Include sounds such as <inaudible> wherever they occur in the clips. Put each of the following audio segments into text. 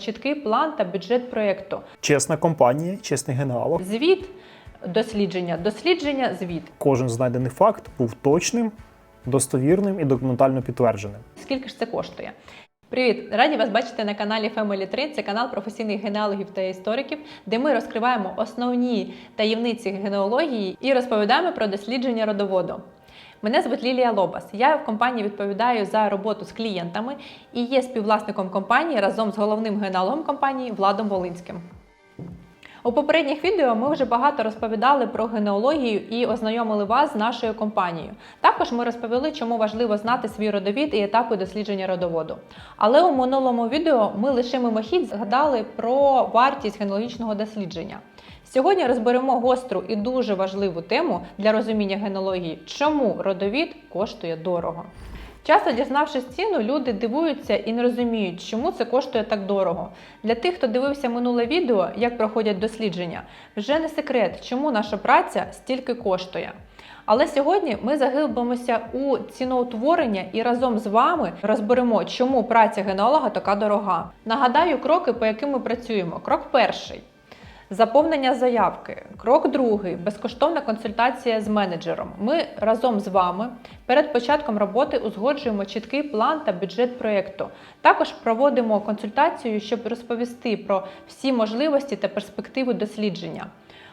чіткий план та бюджет проєкту, Чесна компанія, чесний генеалог. звіт, дослідження, дослідження, звіт. Кожен знайдений факт був точним, достовірним і документально підтвердженим. Скільки ж це коштує? Привіт! Раді вас бачити на каналі Family 3. Це канал професійних генеалогів та істориків, де ми розкриваємо основні таємниці генеалогії і розповідаємо про дослідження родоводу. Мене звуть Лілія Лобас. Я в компанії відповідаю за роботу з клієнтами і є співвласником компанії разом з головним генеалогом компанії Владом Волинським. У попередніх відео ми вже багато розповідали про генеалогію і ознайомили вас з нашою компанією. Також ми розповіли, чому важливо знати свій родовід і етапи дослідження родоводу. Але у минулому відео ми лише мимохідь згадали про вартість генеалогічного дослідження. Сьогодні розберемо гостру і дуже важливу тему для розуміння генеалогії, чому родовід коштує дорого. Часто дізнавшись ціну, люди дивуються і не розуміють, чому це коштує так дорого. Для тих, хто дивився минуле відео, як проходять дослідження, вже не секрет, чому наша праця стільки коштує. Але сьогодні ми заглибимося у ціноутворення і разом з вами розберемо, чому праця генеалога така дорога. Нагадаю кроки, по яким ми працюємо. Крок перший. Заповнення заявки. Крок другий безкоштовна консультація з менеджером. Ми разом з вами перед початком роботи узгоджуємо чіткий план та бюджет проєкту. Також проводимо консультацію, щоб розповісти про всі можливості та перспективи дослідження.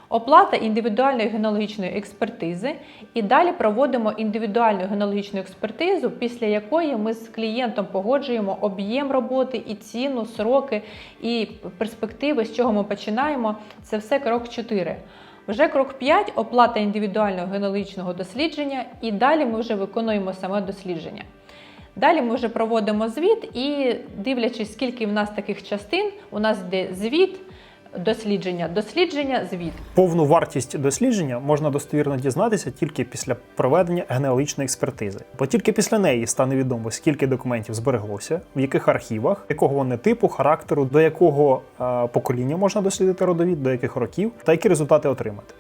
Оплата індивідуальної генеалогічної експертизи, і далі проводимо індивідуальну генеалогічну експертизу, після якої ми з клієнтом погоджуємо об'єм роботи і ціну, сроки і перспективи, з чого ми починаємо. Це все крок 4. Вже крок 5 оплата індивідуального генеалогічного дослідження, і далі ми вже виконуємо саме дослідження. Далі ми вже проводимо звіт і дивлячись, скільки в нас таких частин, у нас йде звіт, дослідження, дослідження, звіт. Повну вартість дослідження можна достовірно дізнатися тільки після проведення генеалогічної експертизи, бо тільки після неї стане відомо, скільки документів збереглося, в яких архівах, якого вони типу, характеру, до якого е, покоління можна дослідити родовід, до яких років, та які результати отримати.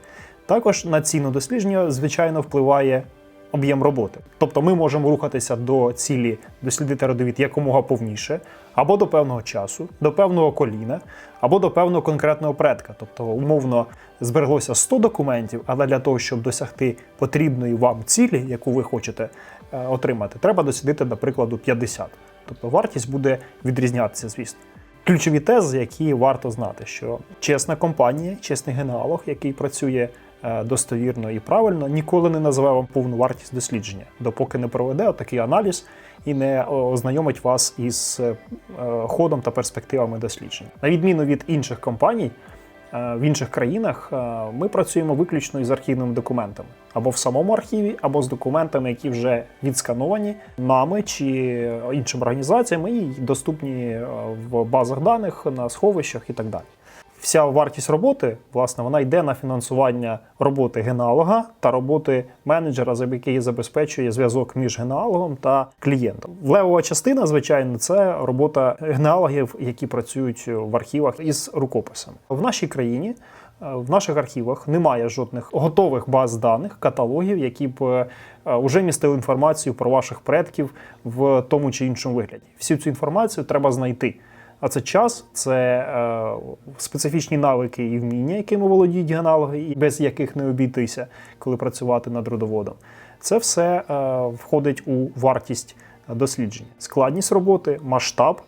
Також на ціну дослідження, звичайно, впливає об'єм роботи. Тобто ми можемо рухатися до цілі дослідити родовід якомога повніше, або до певного часу, до певного коліна, або до певного конкретного предка. Тобто, умовно, збереглося 100 документів, але для того, щоб досягти потрібної вам цілі, яку ви хочете е, отримати, треба дослідити, наприклад, 50. Тобто вартість буде відрізнятися, звісно. Ключові тези, які варто знати, що чесна компанія, чесний генеалог, який працює достовірно і правильно, ніколи не називе вам повну вартість дослідження, допоки не проведе такий аналіз і не ознайомить вас із е, ходом та перспективами досліджень. На відміну від інших компаній, е, в інших країнах е, ми працюємо виключно із архівними документами або в самому архіві, або з документами, які вже відскановані нами чи іншими організаціями і доступні е, в базах даних на сховищах і так далі. Вся вартість роботи, власне, вона йде на фінансування роботи генеалога та роботи менеджера, за який забезпечує зв'язок між генеалогом та клієнтом. Левова частина, звичайно, це робота генеалогів, які працюють в архівах із рукописами. В нашій країні. е, В наших архівах немає жодних готових баз даних, каталогів, які б вже містили інформацію про ваших предків в тому чи іншому вигляді. Всю цю інформацію треба знайти. А це час, це е, специфічні навики і вміння, якими володіють генологи, і без яких не обійтися, коли працювати над родоводом. Це все е, входить у вартість досліджень. Складність роботи, масштаб,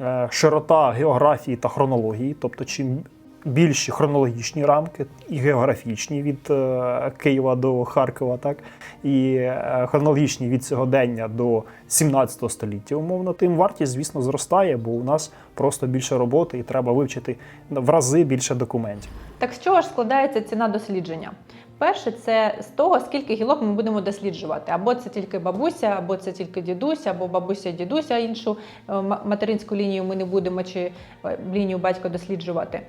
е, широта географії та хронології, тобто чим більші хронологічні рамки і географічні від е, Києва до Харкова, так і е, хронологічні від сьогодення до 17 століття, умовно, тим вартість, звісно, зростає, бо у нас просто більше роботи і треба вивчити в рази більше документів. Так з чого ж складається ціна дослідження? Перше, це з того, скільки гілок ми будемо досліджувати. Або це тільки бабуся, або це тільки дідусь, або бабуся, дідуся, іншу е, материнську лінію ми не будемо чи лінію батька досліджувати.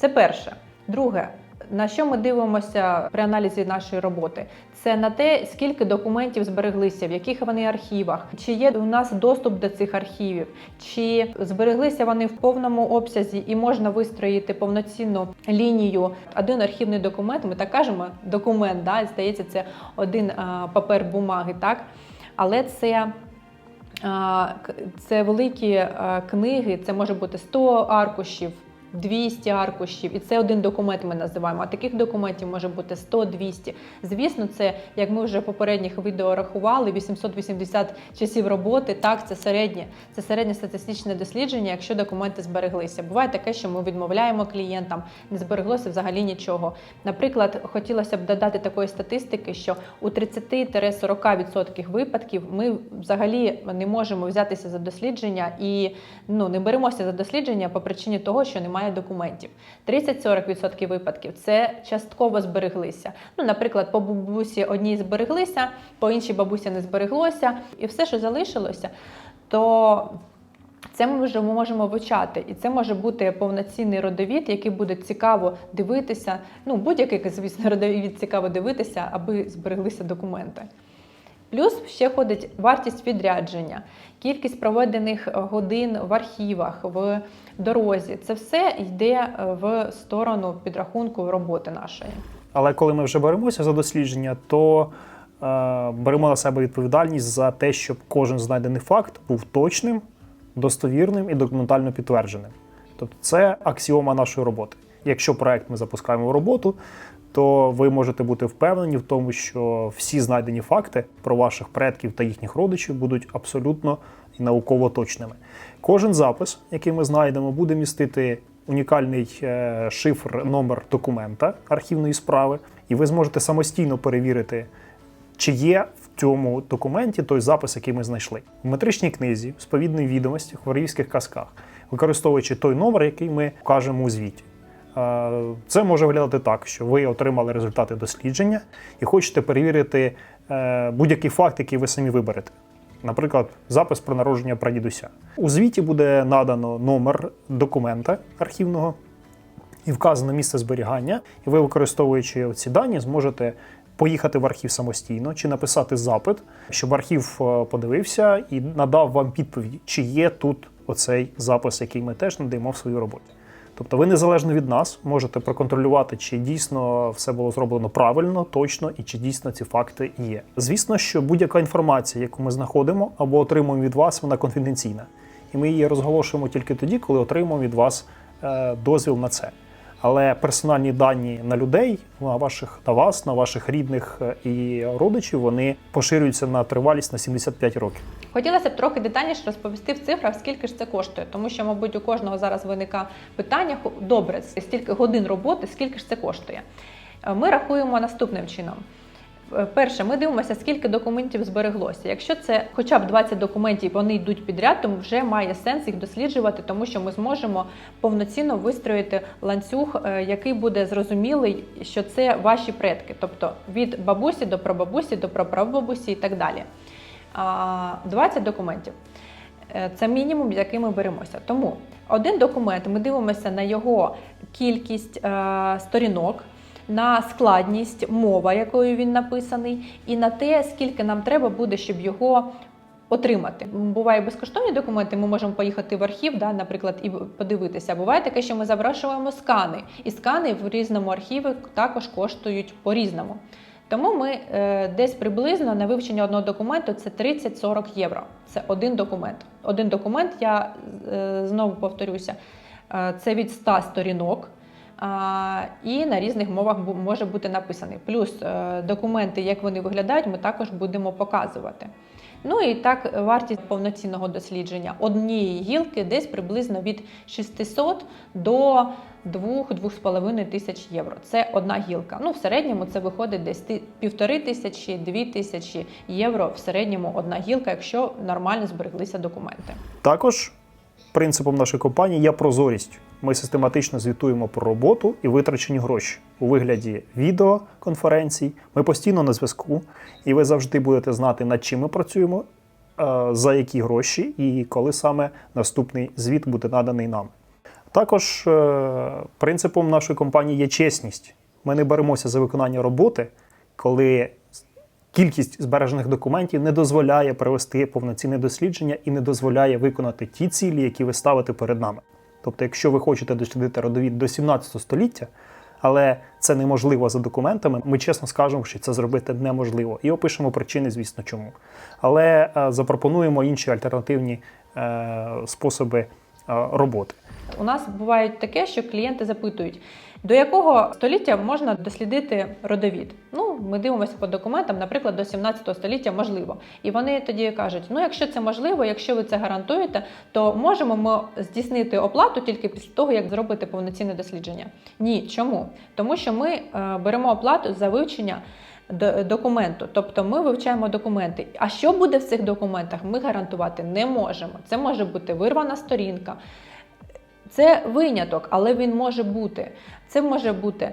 Це перше. Друге, на що ми дивимося при аналізі нашої роботи? Це на те, скільки документів збереглися, в яких вони архівах, чи є у нас доступ до цих архівів, чи збереглися вони в повному обсязі і можна вистроїти повноцінну лінію. Один архівний документ, ми так кажемо, документ, да, здається, це один а, папер бумаги, так? Але це Це великі книги, це може бути 100 аркушів, 200 аркушів, і це один документ ми називаємо. А таких документів може бути 100-200. Звісно, це як ми вже в попередніх відео рахували, 880 часів роботи. Так, це середнє, це середнє статистичне дослідження, якщо документи збереглися. Буває таке, що ми відмовляємо клієнтам, не збереглося взагалі нічого. Наприклад, хотілося б додати такої статистики, що у 30-40% випадків ми взагалі не можемо взятися за дослідження і ну не беремося за дослідження по причині того, що немає документів. 30-40% випадків це частково збереглися. Ну, наприклад, по бабусі одній збереглися, по іншій бабусі не збереглося, і все, що залишилося, то це ми вже можемо вивчати, і це може бути повноцінний родовід, який буде цікаво дивитися. Ну, будь-який, звісно, <laughs> родовід цікаво дивитися, аби збереглися документи. Плюс ще ходить вартість відрядження, кількість проведених годин в архівах, в дорозі. Це все йде в сторону підрахунку роботи нашої. Але коли ми вже беремося за дослідження, то е, беремо на себе відповідальність за те, щоб кожен знайдений факт був точним, достовірним і документально підтвердженим. Тобто це аксіома нашої роботи. Якщо проект ми запускаємо в роботу, то ви можете бути впевнені в тому, що всі знайдені факти про ваших предків та їхніх родичів будуть абсолютно науково точними. Кожен запис, який ми знайдемо, буде містити унікальний е, шифр, номер документа архівної справи, і ви зможете самостійно перевірити, чи є в цьому документі той запис, який ми знайшли. В метричній книзі, в сповідних відомостях, в варвівських казках, використовуючи той номер, який ми вкажемо у звіті. Е, Це може виглядати так, що ви отримали результати дослідження і хочете перевірити е, будь-який факт, який ви самі виберете. Наприклад, запис про народження прадідуся. У звіті буде надано номер документа архівного і вказано місце зберігання, і ви, використовуючи ці дані, зможете поїхати в архів самостійно чи написати запит, щоб архів е, подивився і надав вам відповідь, чи є тут оцей запис, який ми теж надаємо в своїй роботі. Тобто ви незалежно від нас можете проконтролювати, чи дійсно все було зроблено правильно, точно і чи дійсно ці факти є. Звісно, що будь-яка інформація, яку ми знаходимо або отримуємо від вас, вона конфіденційна. І ми її розголошуємо тільки тоді, коли отримуємо від вас е, дозвіл на це. Але персональні дані на людей, на ваших на вас, на ваших рідних е, і родичів, вони поширюються на тривалість на 75 років. Хотілося б трохи детальніше розповісти в цифрах, скільки ж це коштує, тому що, мабуть, у кожного зараз виникає питання: добре, стільки годин роботи, скільки ж це коштує. Е, Ми рахуємо наступним чином. Е, Перше, ми дивимося, скільки документів збереглося. Якщо це хоча б 20 документів, вони йдуть підряд, то вже має сенс їх досліджувати, тому що ми зможемо повноцінно вистроїти ланцюг, е, який буде зрозумілий, що це ваші предки, тобто від бабусі до прабабусі, до прапрабабусі і так далі. А, 20 документів. Е, Це мінімум, який ми беремося. Тому один документ ми дивимося на його кількість сторінок, на складність, мова, якою він написаний, і на те, скільки нам треба буде, щоб його отримати. Буває безкоштовні документи, ми можемо поїхати в архів, да, наприклад, і подивитися. Буває таке, що ми запрошуємо скани, і скани в різному архіві також коштують по-різному. Тому ми е, десь приблизно на вивчення одного документу це 30-40 євро. Це один документ. Один документ, я е, знову повторюся, е, це від 100 сторінок. І на різних мовах може бути написаний. Плюс е, документи, як вони виглядають, ми також будемо показувати. Ну і так вартість повноцінного дослідження однієї гілки десь приблизно від 600 до 2-2,5 тисяч євро. Це одна гілка. Ну, в середньому це виходить десь півтори тисячі, дві тисячі євро в середньому одна гілка, якщо нормально збереглися документи. Також принципом нашої компанії є прозорість. Ми систематично звітуємо про роботу і витрачені гроші у вигляді відеоконференцій. Ми постійно на зв'язку, і ви завжди будете знати, над чим ми працюємо, е, за які гроші і коли саме наступний звіт буде наданий нам. Також е, принципом нашої компанії є чесність. Ми не беремося за виконання роботи, коли кількість збережених документів не дозволяє провести повноцінне дослідження і не дозволяє виконати ті цілі, які ви ставите перед нами. Тобто, якщо ви хочете дослідити родовід до 17 століття, але це неможливо за документами. Ми чесно скажемо, що це зробити неможливо, і опишемо причини, звісно, чому. Але е, запропонуємо інші альтернативні е, способи е, роботи. У нас буває таке, що клієнти запитують, до якого століття можна дослідити родовід. Ну, ми дивимося по документам, наприклад, до 17 століття можливо. І вони тоді кажуть: ну, якщо це можливо, якщо ви це гарантуєте, то можемо ми здійснити оплату тільки після того, як зробити повноцінне дослідження. Ні, чому? Тому що ми е, беремо оплату за вивчення. Документу, тобто ми вивчаємо документи. А що буде в цих документах, ми гарантувати не можемо. Це може бути вирвана сторінка, це виняток, але він може бути. Це може бути,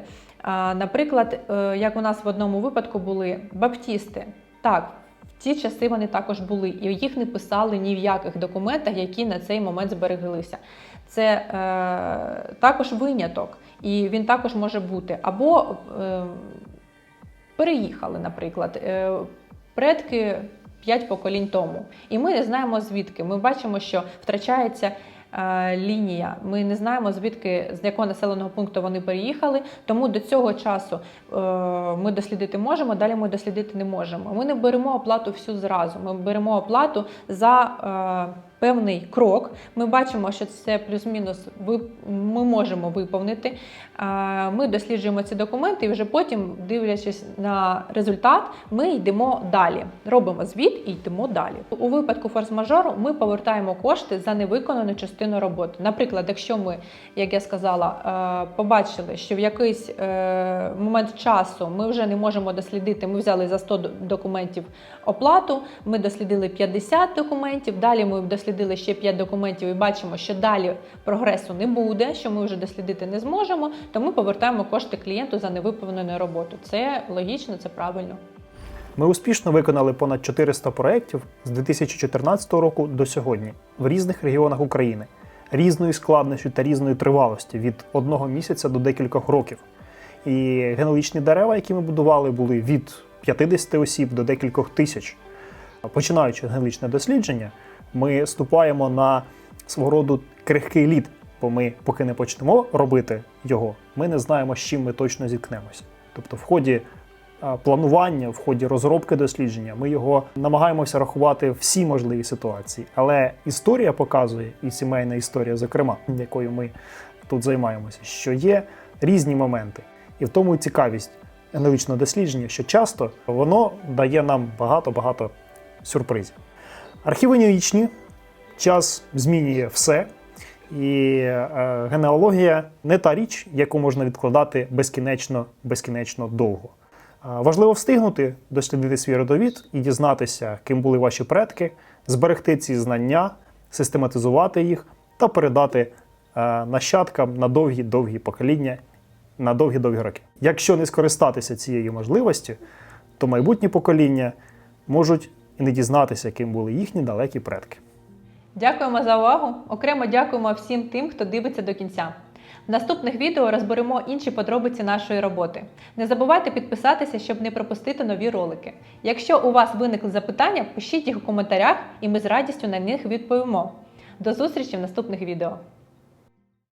наприклад, е, як у нас в одному випадку були баптісти. Так, в ті часи вони також були, і їх не писали ні в яких документах, які на цей момент збереглися. Це е, також виняток, і він також може бути. Або е, переїхали, наприклад, е, предки п'ять поколінь тому. І ми не знаємо звідки. Ми бачимо, що втрачається лінія. Ми не знаємо звідки з якого населеного пункту вони переїхали. Тому до цього часу е, ми дослідити можемо, далі ми дослідити не можемо. Ми не беремо оплату всю зразу. Ми беремо оплату за. Певний крок, ми бачимо, що це плюс-мінус ми можемо виповнити. Ми досліджуємо ці документи, і вже потім, дивлячись на результат, ми йдемо далі. Робимо звіт і йдемо далі. У випадку форс-мажору ми повертаємо кошти за невиконану частину роботи. Наприклад, якщо ми, як я сказала, е, побачили, що в якийсь е, момент часу ми вже не можемо дослідити, ми взяли за 100 документів оплату, ми дослідили 50 документів, далі ми дослідили ще 5 документів і бачимо, що далі прогресу не буде, що ми вже дослідити не зможемо, то ми повертаємо кошти клієнту за невиповнену роботу. Це логічно, це правильно. Ми успішно виконали понад 400 проєктів з 2014 року до сьогодні в різних регіонах України, різної складності та різної тривалості від одного місяця до декількох років. І генеалогічні дерева, які ми будували, були від 50 осіб до декількох тисяч. Починаючи генеалогічне дослідження, ми ступаємо на свого роду крихкий лід, бо ми, поки не почнемо робити його, ми не знаємо, з чим ми точно зіткнемося. Тобто, в ході планування, в ході розробки дослідження, ми його намагаємося рахувати всі можливі ситуації. Але історія показує, і сімейна історія, зокрема, якою ми тут займаємося, що є різні моменти. І в тому і цікавість генетичного дослідження, що часто воно дає нам багато-багато сюрпризів. Архіви неогічні, час змінює все. І е, генеалогія не та річ, яку можна відкладати безкінечно, безкінечно довго. Е, важливо встигнути дослідити свій родовід і дізнатися, ким були ваші предки, зберегти ці знання, систематизувати їх та передати е, нащадкам на довгі-довгі покоління, на довгі-довгі роки. Якщо не скористатися цією можливістю, то майбутні покоління можуть і не дізнатися, ким були їхні далекі предки. Дякуємо за увагу. Окремо дякуємо всім тим, хто дивиться до кінця. В наступних відео розберемо інші подробиці нашої роботи. Не забувайте підписатися, щоб не пропустити нові ролики. Якщо у вас виникли запитання, пишіть їх у коментарях, і ми з радістю на них відповімо. До зустрічі в наступних відео.